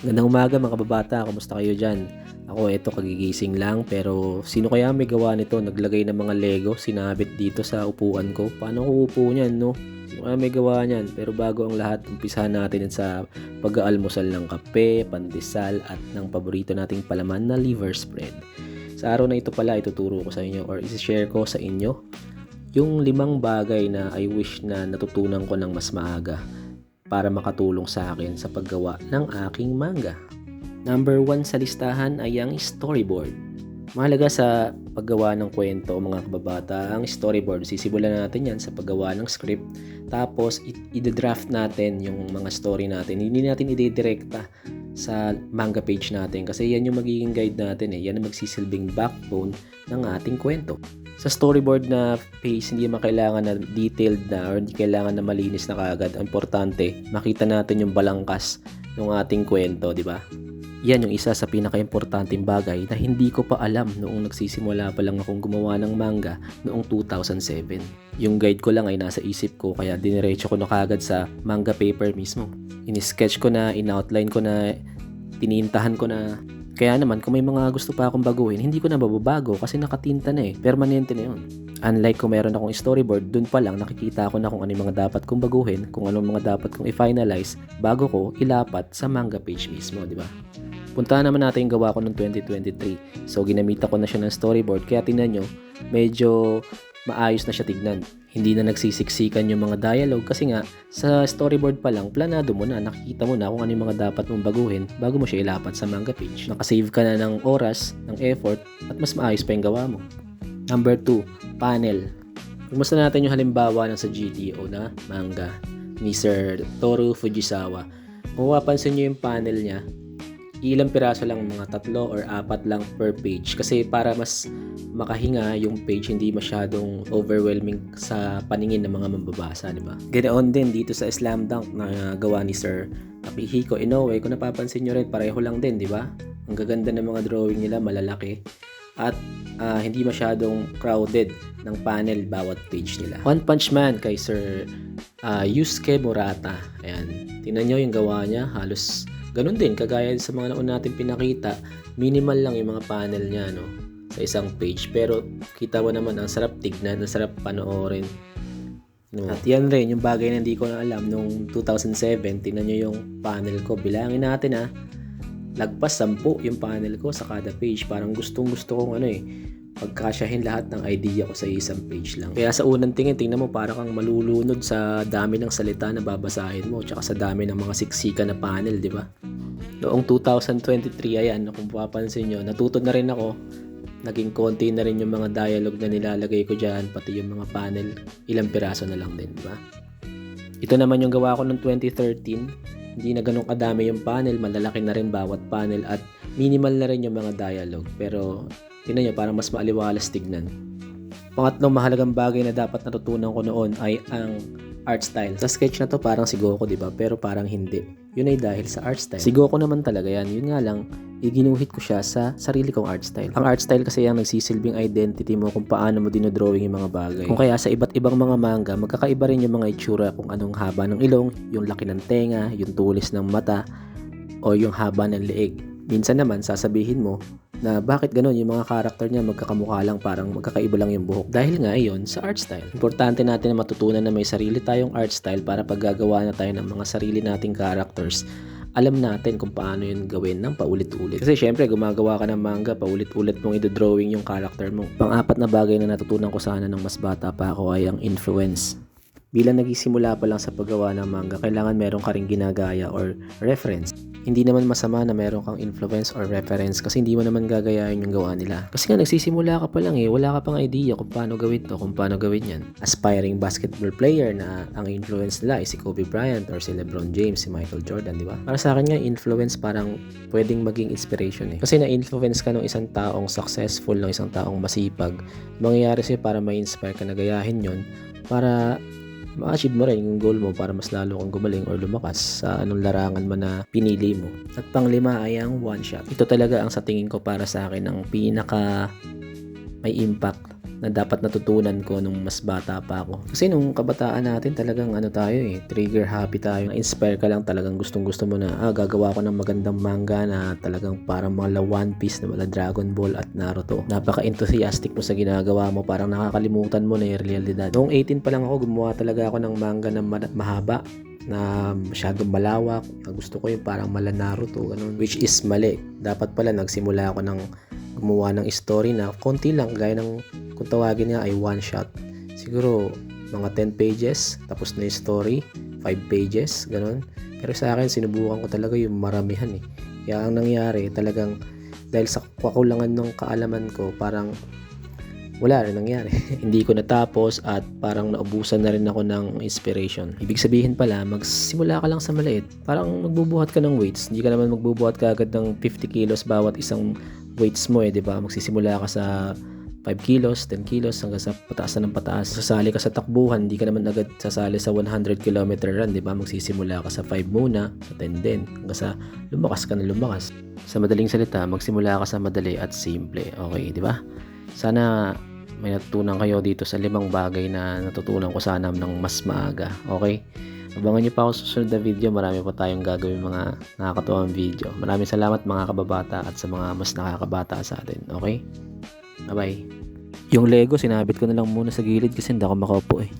Gandang umaga mga kababata, kumusta kayo dyan? Ako eto kagigising lang pero sino kaya may gawa nito? Naglagay ng mga Lego, sinabit dito sa upuan ko. Paano ko upo niyan no? Sino kaya may gawa niyan? Pero bago ang lahat, umpisahan natin sa pag-aalmusal ng kape, pandesal at ng paborito nating palaman na liver spread. Sa araw na ito pala, ituturo ko sa inyo or isi-share ko sa inyo yung limang bagay na I wish na natutunan ko ng mas maaga para makatulong sa akin sa paggawa ng aking manga. Number 1 sa listahan ay ang storyboard. Mahalaga sa paggawa ng kwento mga kababata ang storyboard. Sisimulan natin yan sa paggawa ng script. Tapos i-draft natin yung mga story natin. Hindi natin i-direkta sa manga page natin kasi yan yung magiging guide natin eh. Yan ang magsisilbing backbone ng ating kwento sa storyboard na phase, hindi man kailangan na detailed na or hindi kailangan na malinis na kagad. Ang importante, makita natin yung balangkas ng ating kwento, di ba? Yan yung isa sa pinaka-importanting bagay na hindi ko pa alam noong nagsisimula pa lang akong gumawa ng manga noong 2007. Yung guide ko lang ay nasa isip ko kaya diniretso ko na kagad sa manga paper mismo. In-sketch ko na, in-outline ko na, tinintahan ko na kaya naman, kung may mga gusto pa akong baguhin, hindi ko na mababago kasi nakatinta na eh. Permanente na yun. Unlike kung meron akong storyboard, dun pa lang nakikita ko na kung ano yung mga dapat kong baguhin, kung anong mga dapat kong i-finalize bago ko ilapat sa manga page mismo, di ba? Puntahan naman natin yung gawa ko noong 2023. So, ginamita ko na siya ng storyboard. Kaya tingnan nyo, medyo maayos na siya tignan. Hindi na nagsisiksikan yung mga dialogue kasi nga sa storyboard pa lang, planado mo na, nakikita mo na kung ano yung mga dapat mong baguhin bago mo siya ilapat sa manga page. Nakasave ka na ng oras, ng effort, at mas maayos pa yung gawa mo. Number 2, panel. Kumusta natin yung halimbawa ng sa GTO na manga ni Sir Toru Fujisawa. Kung mapapansin nyo yung panel niya, ilang piraso lang mga tatlo or apat lang per page kasi para mas makahinga yung page hindi masyadong overwhelming sa paningin ng mga mambabasa, di ba? Ganoon din dito sa Slam Dunk na gawa ni Sir Akihiko Inoue, kung napapansin nyo rin, pareho lang din, di ba? Ang gaganda ng mga drawing nila, malalaki. At uh, hindi masyadong crowded ng panel bawat page nila. One Punch Man kay Sir uh, Yusuke Murata. Ayan. Tingnan nyo yung gawa niya. Halos Ganun din, kagaya sa mga naon natin pinakita, minimal lang yung mga panel niya, no? Sa isang page. Pero, kita mo naman, ang sarap tignan, ang sarap panoorin. No. At yan rin, yung bagay na hindi ko na alam, nung 2007, tingnan nyo yung panel ko. Bilangin natin, ha? Lagpas 10 yung panel ko sa kada page. Parang gustong gusto kong ano eh, pagkasyahin lahat ng idea ko sa isang page lang. Kaya sa unang tingin, tingnan mo para kang malulunod sa dami ng salita na babasahin mo tsaka sa dami ng mga siksika na panel, di ba? Noong 2023, ayan, kung papansin nyo, natuto na rin ako. Naging konti na rin yung mga dialogue na nilalagay ko dyan, pati yung mga panel, ilang piraso na lang din, di ba? Ito naman yung gawa ko noong 2013. Hindi na ganun kadami yung panel, malalaki na rin bawat panel at minimal na rin yung mga dialogue. Pero Tingnan nyo, parang mas maaliwalas tignan. Pangatlong mahalagang bagay na dapat natutunan ko noon ay ang art style. Sa sketch na to parang si Goku, di ba? Pero parang hindi. Yun ay dahil sa art style. Si Goku naman talaga yan. Yun nga lang, iginuhit ko siya sa sarili kong art style. Ang art style kasi ang nagsisilbing identity mo kung paano mo dinodrawing yung mga bagay. Kung kaya sa iba't ibang mga manga, magkakaiba rin yung mga itsura kung anong haba ng ilong, yung laki ng tenga, yung tulis ng mata, o yung haba ng leeg. Minsan naman, sasabihin mo, na bakit ganun yung mga karakter niya magkakamukha lang parang magkakaiba lang yung buhok. Dahil nga iyon sa art style. Importante natin na matutunan na may sarili tayong art style para paggagawa na tayo ng mga sarili nating characters alam natin kung paano yun gawin ng paulit-ulit. Kasi syempre gumagawa ka ng manga paulit-ulit mong i-drawing yung character mo. Pang-apat na bagay na natutunan ko sana ng mas bata pa ako ay ang influence. Bilang nagsisimula pa lang sa paggawa ng manga, kailangan meron ka ring ginagaya or reference hindi naman masama na meron kang influence or reference kasi hindi mo naman gagayahin yung gawa nila. Kasi nga nagsisimula ka pa lang eh, wala ka pang idea kung paano gawin to, kung paano gawin yan. Aspiring basketball player na ang influence nila ay si Kobe Bryant or si LeBron James, si Michael Jordan, di ba? Para sa akin nga, influence parang pwedeng maging inspiration eh. Kasi na-influence ka ng isang taong successful, ng isang taong masipag, mangyayari sa'yo para ma-inspire ka na gayahin yon para ma-achieve mo rin yung goal mo para mas lalo kang gumaling or lumakas sa anong larangan man na pinili mo. At panglima ay ang one shot. Ito talaga ang sa tingin ko para sa akin ang pinaka may impact na dapat natutunan ko nung mas bata pa ako. Kasi nung kabataan natin talagang ano tayo eh, trigger happy tayo. Na-inspire ka lang talagang gustong gusto mo na, ah, gagawa ko ng magandang manga na talagang parang mga One Piece na wala Dragon Ball at Naruto. Napaka-enthusiastic mo sa ginagawa mo, parang nakakalimutan mo na yung realidad. Noong 18 pa lang ako, gumawa talaga ako ng manga na ma- mahaba na masyadong malawak na gusto ko yung parang mala Naruto ganun which is mali dapat pala nagsimula ako ng gumawa ng story na konti lang gaya ng kung tawagin niya ay one shot siguro mga 10 pages tapos na yung story 5 pages ganun pero sa akin sinubukan ko talaga yung maramihan eh kaya ang nangyari talagang dahil sa kakulangan ng kaalaman ko parang wala rin nangyari. Hindi ko natapos at parang naubusan na rin ako ng inspiration. Ibig sabihin pala, magsimula ka lang sa maliit. Parang magbubuhat ka ng weights. Hindi ka naman magbubuhat ka agad ng 50 kilos bawat isang weights mo eh, di ba? Magsisimula ka sa 5 kilos, 10 kilos, hanggang sa pataas na ng pataas. Sasali ka sa takbuhan, hindi ka naman agad sasali sa 100 km run, di ba? Magsisimula ka sa 5 muna, sa 10 din, hanggang sa lumakas ka na lumakas. Sa madaling salita, magsimula ka sa madali at simple, okay, di ba? Sana may natutunan kayo dito sa limang bagay na natutunan ko sana ng mas maaga. Okay? Abangan niyo pa ako sa susunod na video. Marami pa tayong gagawin mga nakakatuwang video. Maraming salamat mga kababata at sa mga mas nakakabata sa atin. Okay? Bye-bye. Yung Lego, sinabit ko na lang muna sa gilid kasi hindi ako makaupo eh.